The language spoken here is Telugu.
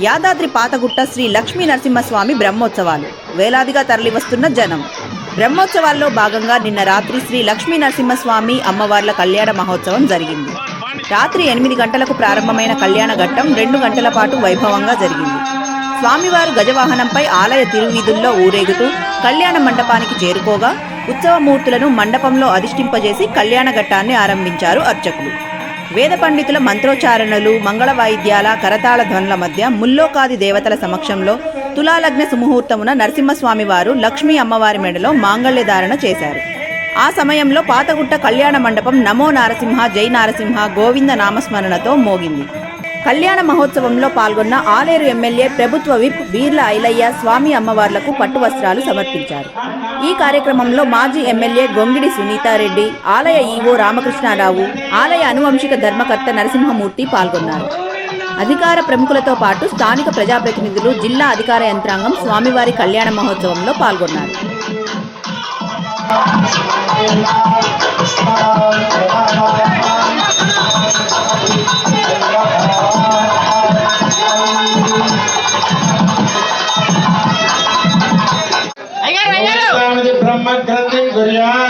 యాదాద్రి పాతగుట్ట శ్రీ లక్ష్మీ నరసింహస్వామి బ్రహ్మోత్సవాలు. వేలాదిగా తరలివస్తున్న జనం. బ్రహ్మోత్సవాల్లో భాగంగా నిన్న రాత్రి శ్రీ లక్ష్మీ నరసింహస్వామి అమ్మవార్ల కళ్యాణ మహోత్సవం జరిగింది. రాత్రి ఎనిమిది గంటలకు ప్రారంభమైన కళ్యాణ ఘట్టం రెండు గంటల పాటు వైభవంగా జరిగింది. స్వామివారు గజవాహనంపై ఆలయ తిరువీధుల్లో ఊరేగుతూ కళ్యాణ మండపానికి చేరుకోగా ఉత్సవమూర్తులను మండపంలో అధిష్ఠింపజేసి కళ్యాణ ఘట్టాన్ని ఆరంభించారు అర్చకులు. వేద పండితుల మంత్రోచ్చారణలు మంగళ వాయిద్యాల కరతాళ ధ్వనుల మధ్య ముల్లోకాది దేవతల సమక్షంలో తులాలగ్న సుముహూర్తమున నరసింహస్వామి వారు లక్ష్మీ అమ్మవారి మెడలో మాంగళ్య ధారణ చేశారు. ఆ సమయంలో పాతగుట్ట కళ్యాణ మండపం నమో నారసింహ జై నారసింహ గోవింద నామస్మరణతో మోగింది. కళ్యాణ మహోత్సవంలో పాల్గొన్న ఆలేరు ఎమ్మెల్యే ప్రభుత్వ విప్ బీర్ల ఐలయ్య స్వామి అమ్మవార్లకు పట్టు వస్త్రాలు సమర్పించారు. ఈ కార్యక్రమంలో మాజీ ఎమ్మెల్యే గొంగిడి సునీతారెడ్డి ఆలయ ఈవో రామకృష్ణారావు ఆలయ అనువంశిక ధర్మకర్త నరసింహమూర్తి పాల్గొన్నారు. అధికార ప్రముఖులతో పాటు స్థానిక ప్రజాప్రతినిధులు జిల్లా అధికార యంత్రాంగం స్వామివారి కళ్యాణ మహోత్సవంలో పాల్గొన్నారు. Glória!